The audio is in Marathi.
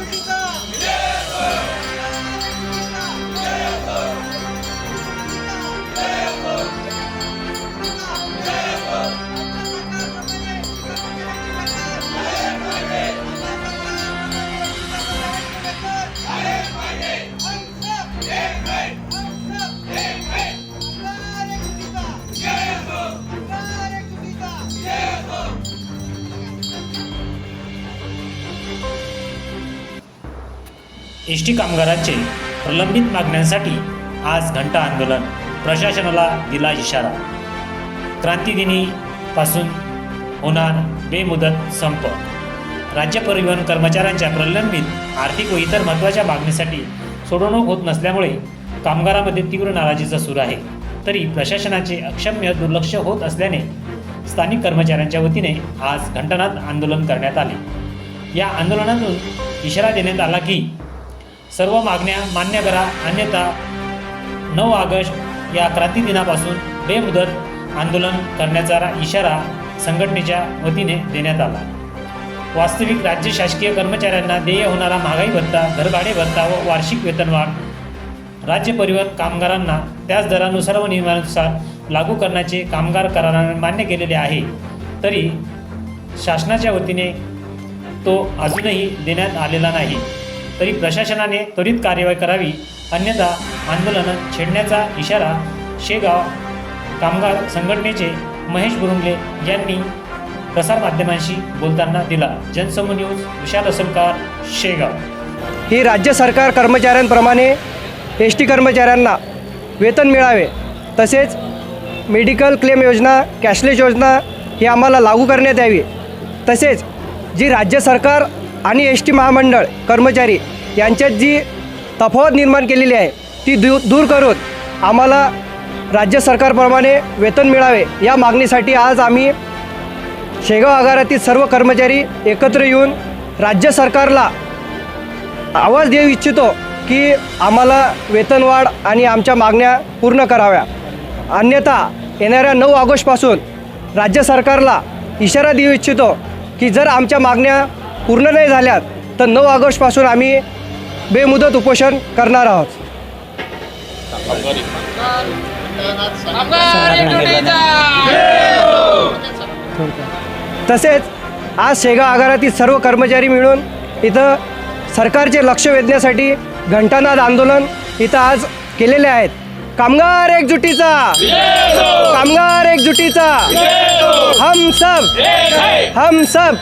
Africa! एस टी कामगारांचे प्रलंबित मागण्यांसाठी आज घंटा आंदोलन. प्रशासनाला दिला इशारा. क्रांतीदिनी पासून होणार बेमुदत संप. राज्य परिवहन कर्मचाऱ्यांच्या प्रलंबित आर्थिक व इतर महत्त्वाच्या मागणीसाठी सोडवणूक होत नसल्यामुळे कामगारांमध्ये तीव्र नाराजीचा सूर आहे. तरी प्रशासनाचे अक्षम्य दुर्लक्ष होत असल्याने स्थानिक कर्मचाऱ्यांच्या वतीने आज घंटानाद आंदोलन करण्यात आले. या आंदोलनातून इशारा देण्यात आला की सर्व मागण्या मान्य करा. अन्यथा नऊ ऑगस्ट या क्रांती दिनापासून बेमुदत आंदोलन करण्याचा इशारा संघटनेच्या वतीने देण्यात आला. वास्तविक राज्य शासकीय कर्मचाऱ्यांना देय होणारा महागाई भत्ता घरभाडे भत्ता व वार्षिक वेतनवाढ राज्य परिवहन कामगारांना त्याच दरानुसार व नियमानुसार लागू करण्याचे कामगार कराराने मान्य केलेले आहे. तरी शासनाच्या वतीने तो अजूनही देण्यात आलेला नाही. तरी प्रशासनाने त्वरित कार्यवाही करावी. अन्यथा आंदोलन छेडण्याचा इशारा शेगाव कामगार संघटनेचे महेश बुरुंगले यांनी प्रसारमाध्यमांशी बोलताना दिला. जनसमूह न्यूज विशाल असलकार शेगाव. ही राज्य सरकार कर्मचाऱ्यांप्रमाणे एस टी कर्मचाऱ्यांना वेतन मिळावे तसेच मेडिकल क्लेम योजना कॅशलेस योजना ही आम्हाला लागू करण्यात यावी. तसेच जी राज्य सरकार आणि एस टी महामंडळ कर्मचारी यांच्यात जी तफावत निर्माण केलेली आहे ती दू दूर करून आम्हाला राज्य सरकारप्रमाणे वेतन मिळावे या मागणीसाठी आज आम्ही शेगाव आगारातील सर्व कर्मचारी एकत्र येऊन राज्य सरकारला आवाज देऊ इच्छितो की आम्हाला वेतनवाढ आणि आमच्या मागण्या पूर्ण कराव्या. अन्यथा येणाऱ्या नऊ ऑगस्टपासून राज्य सरकारला इशारा देऊ इच्छितो की जर आमच्या मागण्या पूर्ण नाही झाल्यात तर नऊ ऑगस्टपासून आम्ही बेमुदत उपोषण करणार आहोत. तसेच आज शेगाव आगारातील सर्व कर्मचारी मिळून इथं सरकारचे लक्ष वेधण्यासाठी घंटानाद आंदोलन इथं आज केलेले आहेत. कामगार एकजुटीचा! कामगार एकजुटीचा! हम सब! हम सब!